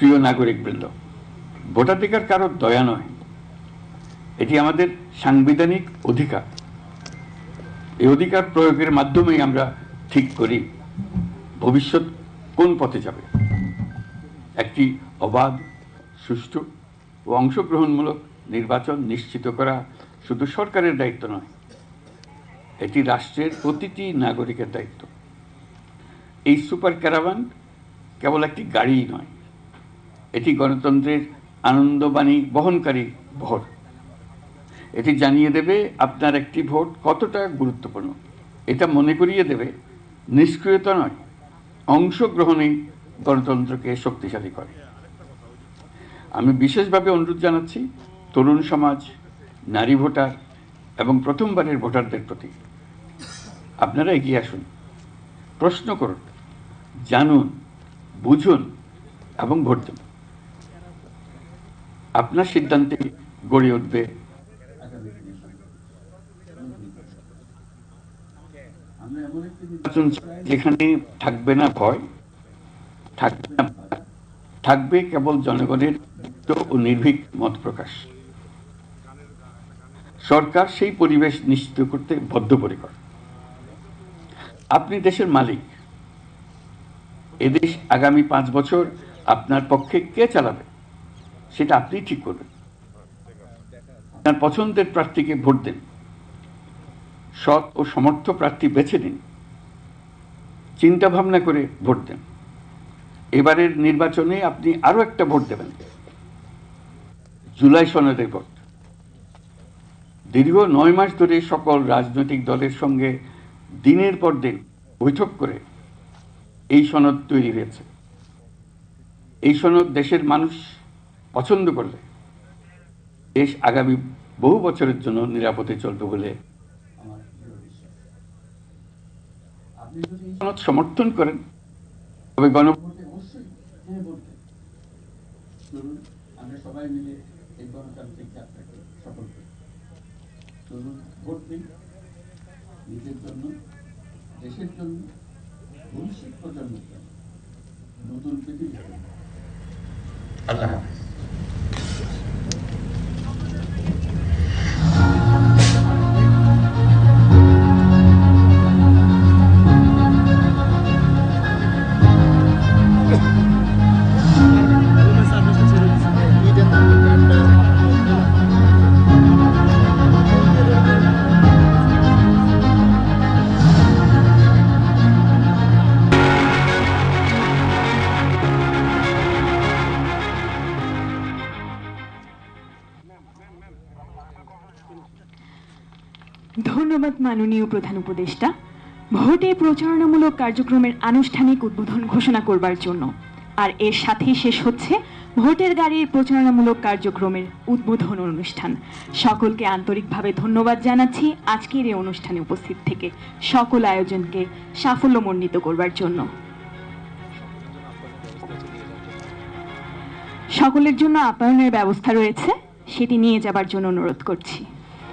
প্রিয় নাগরিকবৃন্দ, ভোটাধিকার কারও দয়া নয়। এটি আমাদের সাংবিধানিক অধিকার। এই অধিকার প্রয়োগের মাধ্যমেই আমরা ঠিক করি ভবিষ্যৎ কোন পথে যাবে। একটি অবাধ, সুষ্ঠু ও অংশগ্রহণমূলক নির্বাচন নিশ্চিত করা শুধু সরকারের দায়িত্ব নয়, এটি রাষ্ট্রের প্রতিটি নাগরিকের দায়িত্ব। এই সুপার ক্যারাভান কেবল একটি গাড়িই নয় এটি গণতন্ত্রের আনন্দবাণী বহনকারী ভোট। এটি জানিয়ে দেবে আপনার একটি ভোট কতটা গুরুত্বপূর্ণ। এটা মনে করিয়ে দেবে, নিষ্ক্রিয়তা নয়, অংশগ্রহণেই গণতন্ত্রকে শক্তিশালী করে। আমি বিশেষভাবে অনুরোধ জানাচ্ছি, তরুণ সমাজ, নারী ভোটার এবং প্রথমবারের ভোটারদের প্রতি। আপনারা এগিয়ে আসুন, প্রশ্ন করুন, জানুন, বুঝুন এবং ভোট দেন। আপনার সিদ্ধান্তে গড়ে উঠবে। যেখানে থাকবে না ভয় থাকবে না থাকবে কেবল জনগণের ও নির্ভীক মত প্রকাশ। সরকার সেই পরিবেশ নিশ্চিত করতে বদ্ধপরিকর। আপনি দেশের মালিক। এদেশ আগামী পাঁচ বছর আপনার পক্ষে কে চালাবে? সেটা আপনি ঠিক করবেন। আপনার পছন্দের প্রার্থীকে ভোট দেন। সৎ ও সমর্থ প্রার্থী বেছে নিন। চিন্তা ভাবনা করে ভোট দেন। এবারের নির্বাচনে আপনি আরও একটা ভোট দেবেন। জুলাই সনদের ভোট। দীর্ঘ নয় মাস ধরে সকল রাজনৈতিক দলের সঙ্গে দিনের পর দিন বৈঠক করে এই সনদ তৈরি হয়েছে। এই সনদ দেশের মানুষ পছন্দ করলে। দেশ আগামী বহু বছরের জন্য নিরাপদে চলবে বলে সমর্থন করেন, তবে অবশ্যই হ্যাঁ গণতান্ত্রিক নিজের জন্য, দেশের জন্য আল্লাহ ধন্যবাদ মাননীয় প্রধান উপদেষ্টা। ভোটে প্রচারণামূলক কার্যক্রমের আনুষ্ঠানিক উদ্বোধন ঘোষণা করবার জন্য। আর এর সাথেই শেষ হচ্ছে ভোটের গাড়ির প্রচারণামূলক কার্যক্রমের উদ্বোধন অনুষ্ঠান। সকলকে আন্তরিকভাবে ধন্যবাদ জানাচ্ছি আজকের এই অনুষ্ঠানে উপস্থিত থেকে সকল আয়োজনকে সাফল্যমণ্ডিত করবার জন্য। সকলের জন্য আপ্যায়নের ব্যবস্থা রয়েছে, সেটি নিয়ে যাবার জন্য অনুরোধ করছি।